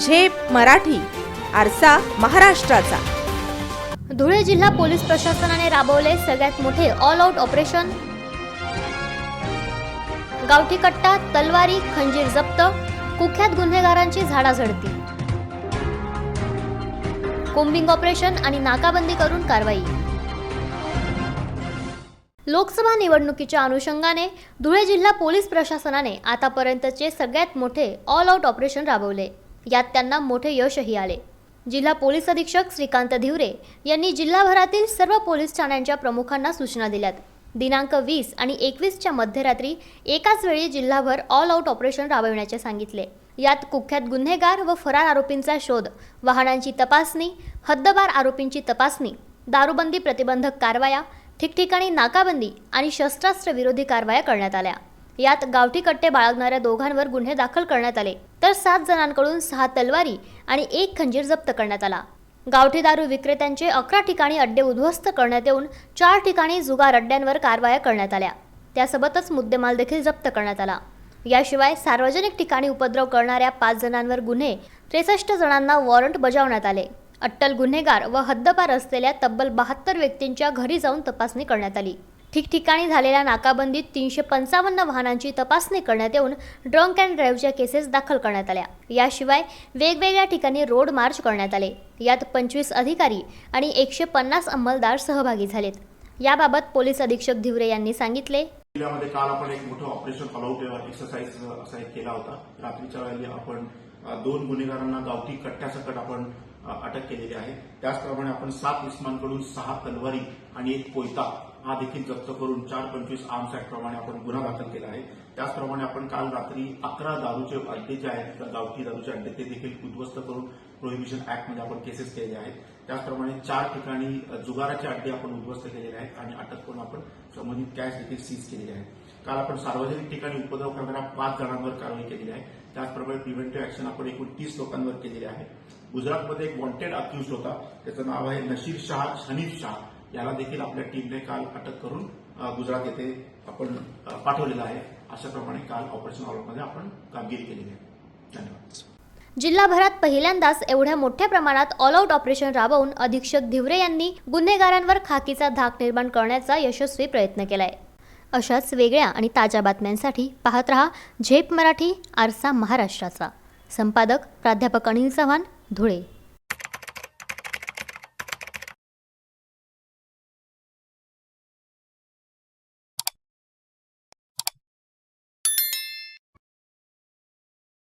झेप मराठी आरसा महाराष्ट्राचा. धुळे जिल्हा पोलीस प्रशासनाने राबवले सगळ्यात मोठे ऑल आउट ऑपरेशन गावठी कट्टा तलवारी खंजीर जप्त कुख्यात गुन्हेगारांची झाडाझडती. कोम्बिंग ऑपरेशन आणि नाकाबंदी करून कारवाई. लोकसभा निवडणुकीच्या अनुषंगाने धुळे जिल्हा पोलीस प्रशासनाने आतापर्यंतचे सगळ्यात मोठे ऑल आउट ऑपरेशन राबवले. यात त्यांना मोठे यशही आले. जिल्हा पोलीस अधीक्षक श्रीकांत धिवरे यांनी जिल्हाभरातील सर्व पोलीस ठाण्यांच्या प्रमुखांना सूचना दिल्यात. दिनांक वीस आणि एकवीसच्या मध्यरात्री एकाच वेळी जिल्हाभर ऑल आउट ऑपरेशन राबविण्याचे सांगितले. यात कुख्यात गुन्हेगार व फरार आरोपींचा शोध वाहनांची तपासणी हद्दबार आरोपींची तपासणी दारूबंदी प्रतिबंधक कारवाया ठिकठिकाणी नाकाबंदी आणि शस्त्रास्त्र विरोधी कारवाया करण्यात आल्या. यात गावठी कट्टे बाळगणाऱ्या दोघांवर गुन्हे दाखल करण्यात आले. तर सात जणांकडून सहा तलवारी आणि एक खंजीर जप्त करण्यात आला. गावठी दारू विक्रेत्यांचे अकरा ठिकाणी अड्डे उद्ध्वस्त करण्यात येऊन चार ठिकाणी जुगार अड्ड्यांवर कारवाया करण्यात आल्या. त्यासोबतच मुद्देमाल देखील जप्त करण्यात आला. याशिवाय सार्वजनिक ठिकाणी उपद्रव करणाऱ्या पाच जणांवर गुन्हे त्रेसष्ट जणांना वॉरंट बजावण्यात आले. अट्टल गुन्हेगार व हद्दपार असलेल्या तब्बल बहात्तर व्यक्तींच्या घरी जाऊन तपासणी करण्यात आली. ठिकठिकाणी झालेल्या नाकाबंदीत तीनशे पंचावन्न वाहनांची तपासणी करण्यात येऊन ड्रंक अँड ड्राईव्हच्या केसेस दाखल करण्यात आल्या. याशिवाय वेगवेगळ्या ठिकाणी रोड मार्च करण्यात आले. यात पंचवीस अधिकारी आणि एकशे पन्नास अंमलदार सहभागी झालेत. याबाबत पोलीस अधीक्षक धिवरे यांनी सांगितले. जिल्ह्यामध्ये काल आपण एक मोठं ऑपरेशन ऑलआउट एक्सरसाइज असा एक केला होता. रात्रीच्या वेळी आपण दोन गुन्हेगारांना गावठी कट्ट्यासकट आपण अटक केलेली आहे. त्याचप्रमाणे आपण सात इस्मांकडून सहा तलवारी आणि एक कोयता हा देखील जप्त करून चार पंचवीस आर्म्स ऍक्ट प्रमाणे आपण गुन्हा दाखल केला आहे. त्याचप्रमाणे आपण काल रात्री अकरा दारूचे अड्डे जे आहेत गावठी दारूचे अड्डे ते देखील उद्ध्वस्त करून प्रोहिबिशन ऍक्टमध्ये आपण केसेस केलेले आहेत. त्याचप्रमाणे चार ठिकाणी जुगाराचे अड्डे आपण उद्ध्वस्त केलेले आहेत आणि अटक करून आपण संबंधित कॅश देखील सीज केलेली आहे. काल आपण सार्वजनिक ठिकाणी उपद्रव करणाऱ्या पाच जणांवर कारवाई केलेली आहे. त्याचप्रमाणे प्रिव्हेंटिव्ह ऍक्शन आपण एकूण तीस लोकांवर केलेली आहे. गुजरातमध्ये एक वॉन्टेड अक्युज होता. त्याचं नाव आहे नशीर शाह हनीफ शाह. याला देखील आपल्या टीमने काल अटक करून गुजरात येथे आपण अ, पाठवलेलं आहे. अशाप्रमाणे काल ऑपरेशन ऑलमध्ये आपण कामगिरी केलेली आहे. धन्यवाद. जिल्हाभरात पहिल्यांदाच एवढ्या मोठ्या प्रमाणात ऑल आउट ऑपरेशन राबवून अधीक्षक धिवरे यांनी गुन्हेगारांवर खाकीचा धाक निर्माण करण्याचा यशस्वी प्रयत्न केलाय. अशाच वेगळ्या आणि ताज्या बातम्यांसाठी पाहत रहा झेप मराठी आरसा महाराष्ट्राचा. संपादक प्राध्यापक अनिल चव्हाण धुळे.